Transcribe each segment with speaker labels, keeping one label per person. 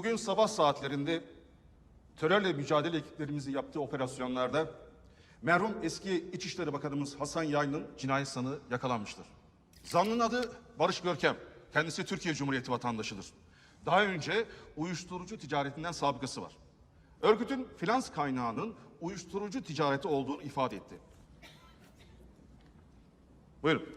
Speaker 1: Bugün sabah saatlerinde terörle mücadele ekiplerimizin yaptığı operasyonlarda merhum eski İçişleri Bakanımız Hasan Yayın'ın cinayet sanığı yakalanmıştır. Zanlının adı Barış Görkem. Kendisi Türkiye Cumhuriyeti vatandaşıdır. Daha önce uyuşturucu ticaretinden sabıkası var. Örgütün finans kaynağının uyuşturucu ticareti olduğunu ifade etti. Buyurun.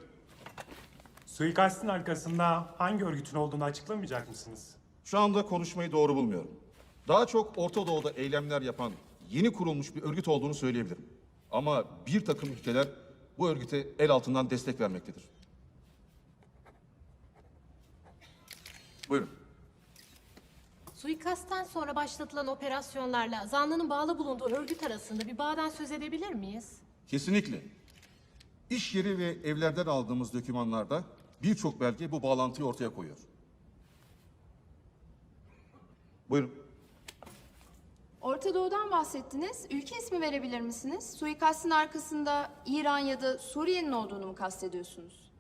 Speaker 2: Suikastin arkasında hangi örgütün olduğunu açıklamayacak mısınız?
Speaker 1: Şu anda konuşmayı doğru bulmuyorum. Daha çok Orta Doğu'da eylemler yapan yeni kurulmuş bir örgüt olduğunu söyleyebilirim. Ama bir takım ülkeler bu örgüte el altından destek vermektedir. Buyurun.
Speaker 3: Suikastten sonra başlatılan operasyonlarla zanlının bağlı bulunduğu örgüt arasında bir bağdan söz edebilir miyiz?
Speaker 1: Kesinlikle. İş yeri ve evlerden aldığımız dokümanlarda birçok belge bu bağlantıyı ortaya koyuyor. Buyurun.
Speaker 4: Orta Doğu'dan bahsettiniz. Ülke ismi verebilir misiniz? Suikastin arkasında İran ya da Suriye'nin olduğunu mu kastediyorsunuz?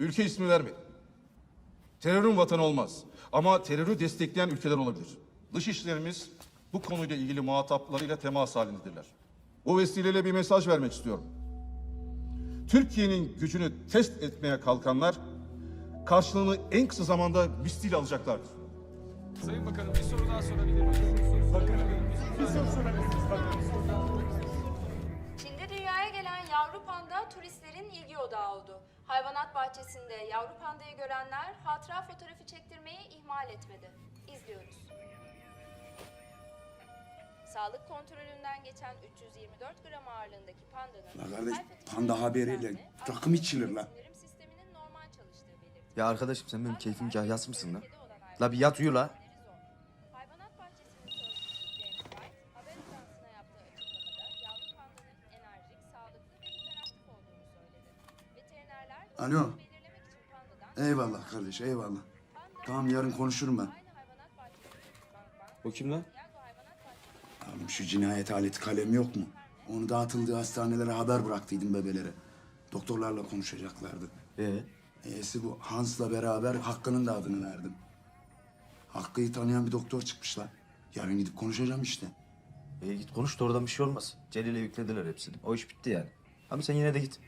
Speaker 1: Ülke ismi vermedim. Terörün vatanı olmaz. Ama terörü destekleyen ülkeler olabilir. Dışişlerimiz bu konuyla ilgili muhataplarıyla temas halindedirler. Bu vesileyle bir mesaj vermek istiyorum. Türkiye'nin gücünü test etmeye kalkanlar karşılığını en kısa zamanda misliyle alacaklardır.
Speaker 5: Sayın Bakanım bir soru daha sorabilir miyim?
Speaker 2: Bir soru sorabilir miyiz? Bakın.
Speaker 4: Çin'de dünyaya gelen yavru panda turistlerin ilgi odağı oldu. Hayvanat bahçesinde yavru pandayı görenler hatıra fotoğrafı çektirmeyi ihmal etmedi. İzliyoruz. Sağlık kontrolünden geçen 324 gram ağırlığındaki pandanın...
Speaker 6: La kardeş, panda haberiyle rakım içilir la.
Speaker 4: sindirim sisteminin normal çalıştığı belirtildi.
Speaker 7: Ya arkadaşım sen benim keyfim cahyası mısın lan? La bir yat uyu la.
Speaker 6: Alo. Eyvallah kardeş eyvallah. Tamam yarın konuşurum ben.
Speaker 7: O kim lan?
Speaker 6: Oğlum şu cinayet aleti kalem yok mu? Onu dağıtıldığı hastanelere haber bıraktıydım bebelere. Doktorlarla konuşacaklardı.
Speaker 7: Ee,
Speaker 6: E'si bu. Hans'la beraber Hakkı'nın da adını verdim. Hakkı'yı tanıyan bir doktor çıkmışlar. Yarın gidip konuşacağım işte.
Speaker 7: e git konuş da oradan bir şey olmaz. Celil'e yüklediler hepsini. O iş bitti yani. Ama sen yine de git.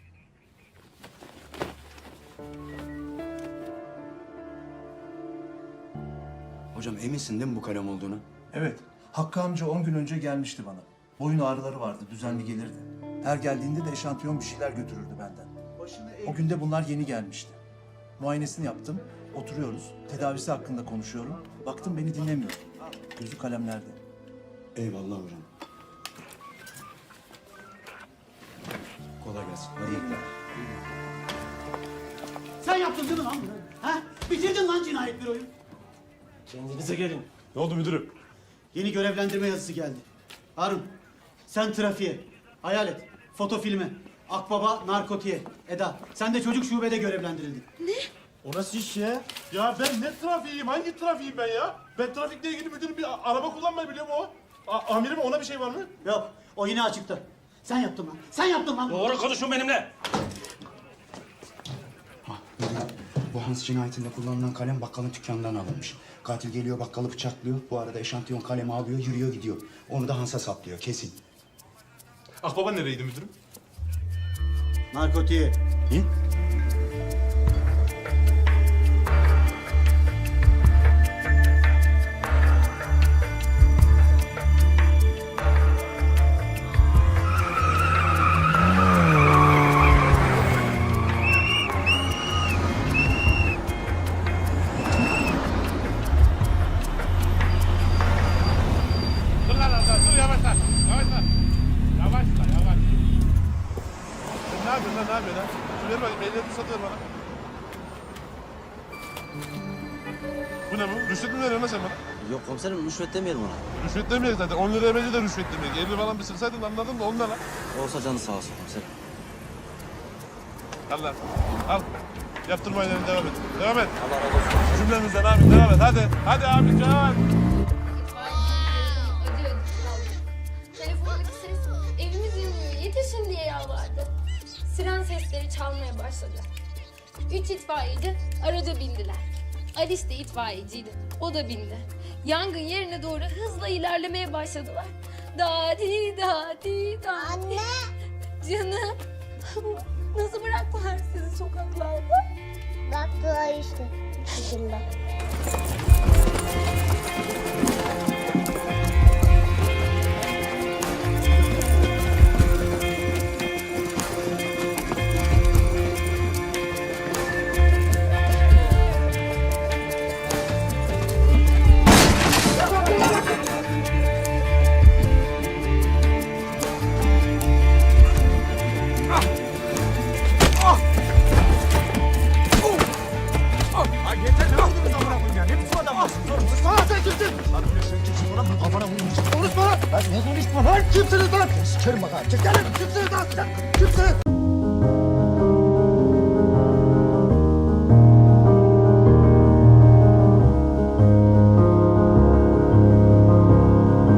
Speaker 6: Hocam eminsin değil mi bu kalem olduğunu?
Speaker 8: Evet. Hakkı amca 10 gün önce gelmişti bana. Boyun ağrıları vardı, düzenli gelirdi. Her geldiğinde de eşantiyon bir şeyler götürürdü benden. O günde bunlar yeni gelmişti. Muayenesini yaptım, oturuyoruz. Tedavisi hakkında konuşuyorum. Baktım beni dinlemiyor. Gözü kalemlerde.
Speaker 6: Eyvallah hocam. Kolay gelsin. Hadi
Speaker 9: Sen yaptın değil mi lan bunu? Ha? Bitirdin lan cinayet büroyu. Kendinize gelin.
Speaker 2: Ne oldu müdürüm?
Speaker 9: Yeni görevlendirme yazısı geldi. Harun, sen trafiğe, hayalet, foto filme, Akbaba narkotiğe, Eda, sen de çocuk şubede görevlendirildin.
Speaker 10: O nasıl iş ya? Ya ben ne trafiğiyim? Hangi trafiğim ben ya? Ben trafikle ilgili müdürüm bir araba kullanmayı biliyorum o. A- amirim ona bir şey var mı?
Speaker 9: Yok, o yine açıkta. Sen yaptın lan, sen yaptın lan.
Speaker 5: Doğru konuşun benimle.
Speaker 6: Ha, müdür, Hans cinayetinde kullanılan kalem bakkalın dükkanından alınmış. Katil geliyor bakkalı bıçaklıyor. Bu arada eşantiyon kalemi alıyor, yürüyor gidiyor. Onu da Hans'a saplıyor, kesin.
Speaker 10: Akbaba nereydi müdürüm?
Speaker 9: Narkotiğe.
Speaker 6: Ne?
Speaker 10: Sen ne yapıyorsun lan ne yapıyorsun lan? Şu ver bakayım ehliyeti satıyor bana. Bu ne bu? Rüşvet mi veriyorsun lan sen bana?
Speaker 11: Yok komiserim rüşvet demeyelim ona.
Speaker 10: Rüşvet demeyiz zaten. 10 lira emeci de rüşvet demeyiz. 50 falan bir sırsaydın anladım da 10 lira.
Speaker 11: Olsa canı sağ olsun komiserim.
Speaker 10: Al lan. Al. Yaptırma ileri devam et. Devam et.
Speaker 11: Allah razı olsun.
Speaker 10: Cümlemizden abi devam et. Hadi. Hadi abi can.
Speaker 12: Sesleri çalmaya başladı. Üç itfaiyeci araca bindiler. Alice de itfaiyeciydi. O da bindi. yangın yerine doğru hızla ilerlemeye başladılar. Dadi dadi dadi. Anne. Canım. Nasıl bıraktılar sizi sokaklarda?
Speaker 13: Baktılar işte. Bu
Speaker 10: った。